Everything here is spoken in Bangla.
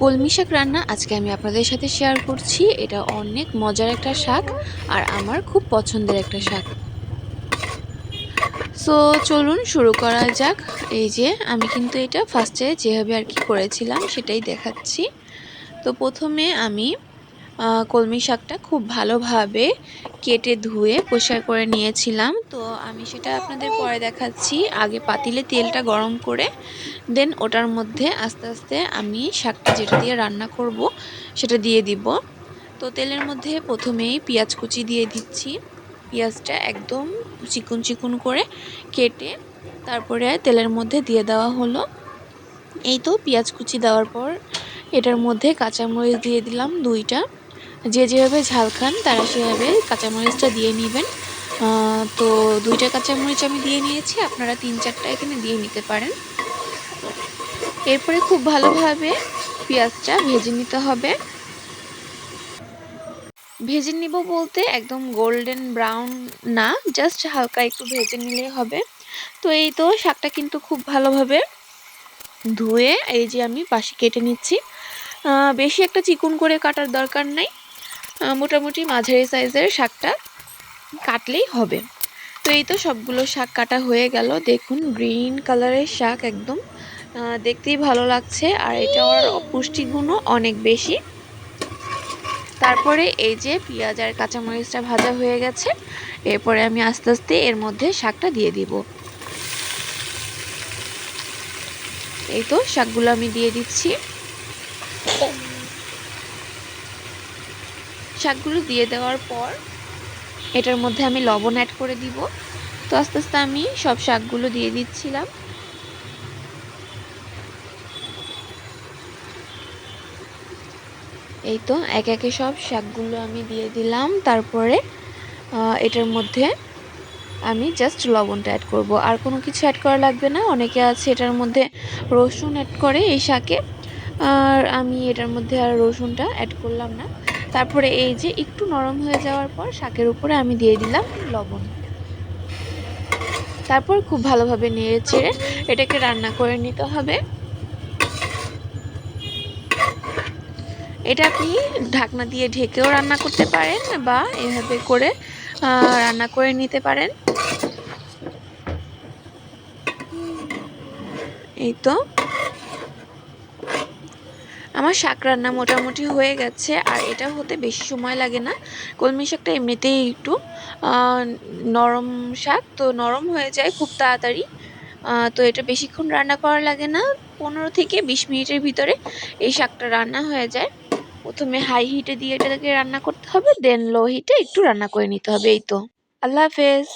কলমি শাক রান্না আজকে আমি আপনাদের সাথে শেয়ার করছি। এটা অনেক মজার একটা শাক আর আমার খুব পছন্দের একটা শাক। সো চলুন শুরু করা যাক। এই যে, আমি কিন্তু এটা ফার্স্টে যেভাবে আর কি করেছিলাম সেটাই দেখাচ্ছি। তো প্রথমে আমি কলমি শাকটা খুব ভালোভাবে কেটে ধুয়ে পরিষ্কার করে নিয়েছিলাম। তো আমি সেটা আপনাদের পরে দেখাচ্ছি। আগে পাতিলে তেলটা গরম করে, দেন ওটার মধ্যে আস্তে আস্তে আমি শাকটা যেটা দিয়ে রান্না করব, সেটা দিয়ে দিব। তো তেলের মধ্যে প্রথমেই পেঁয়াজ কুচি দিয়ে দিচ্ছি। পেঁয়াজটা একদম চিকুন চিকুন করে কেটে তারপরে তেলের মধ্যে দিয়ে দেওয়া হলো। এই তো পেঁয়াজ কুচি দেওয়ার পর এটার মধ্যে কাঁচামরিচ দিয়ে দিলাম দুইটা। যে যেভাবে ঝাল খান, তারা সেভাবে কাঁচামরিচটা দিয়ে নেবেন। তো দুইটা কাঁচামরিচ আমি দিয়ে নিয়েছি, আপনারা তিন চারটা এখানে দিয়ে নিতে পারেন। এরপরে খুব ভালোভাবে পেঁয়াজটা ভেজে নিতে হবে। ভেজে নিব বলতে একদম গোল্ডেন ব্রাউন না জাস্ট হালকা একটু ভেজে নিলেই হবে। তো এই তো শাকটা কিন্তু খুব ভালোভাবে ধুয়ে এই যে আমি পাশে কেটে নিচ্ছি। বেশি একটা চিকুন করে কাটার দরকার নাই। মোটামুটি মাঝারি সাইজের শাকটা কাটলেই হবে। তো এই তো সবগুলো শাক কাটা হয়ে গেল। দেখুন, গ্রিন কালারের শাক একদম। দেখতেই ভালো লাগছে। আর এটার পুষ্টিগুণও অনেক বেশি। তারপরে এই যে পেঁয়াজ আর কাঁচামরিচটা ভাজা হয়ে গেছে। এরপরে আমি আস্তে আস্তে এর মধ্যে শাকটা দিয়ে দিব। এই তো শাকগুলো আমি দিয়ে দিচ্ছি। শাকগুলো দিয়ে দেওয়ার পর এটার মধ্যে আমি লবণ অ্যাড করে দিব। তো আস্তে আস্তে আমি সব শাকগুলো দিয়ে দিচ্ছিলাম। এই তো এক একে সব শাকগুলো আমি দিয়ে দিলাম। তারপরে এটার মধ্যে আমি জাস্ট লবণটা অ্যাড করব। আর কোনো কিছু অ্যাড করা লাগবে না। অনেকে আছে এটার মধ্যে রসুন অ্যাড করে এই শাকে। আর আমি এটার মধ্যে আর রসুনটা অ্যাড করলাম না। তারপরে এই যে একটু নরম হয়ে যাওয়ার পর শাকের উপরে আমি দিয়ে দিলাম লবণ। তারপর খুব ভালোভাবে নেড়ে চেড়ে এটাকে রান্না করে নিতে হবে। এটা আপনি ঢাকনা দিয়ে ঢেকেও রান্না করতে পারেন বা এভাবে করে রান্না করে নিতে পারেন। এই তো। আমার শাক রান্না মোটামুটি হয়ে গেছে, আর এটা হতে বেশি সময় লাগে না। কলমি শাকটা এমনিতেই একটু নরম শাক, তো নরম হয়ে যায় খুব তাড়াতাড়ি। তো এটা বেশিক্ষণ রান্না করা লাগে না, পনেরো থেকে বিশ মিনিটের ভিতরে এই শাকটা রান্না হয়ে যায়। প্রথমে হাই হিটে দিয়ে এটাকে রান্না করতে হবে দেন লো হিটে একটু রান্না করে নিতে হবে, এই তো। আল্লাহ হাফেজ।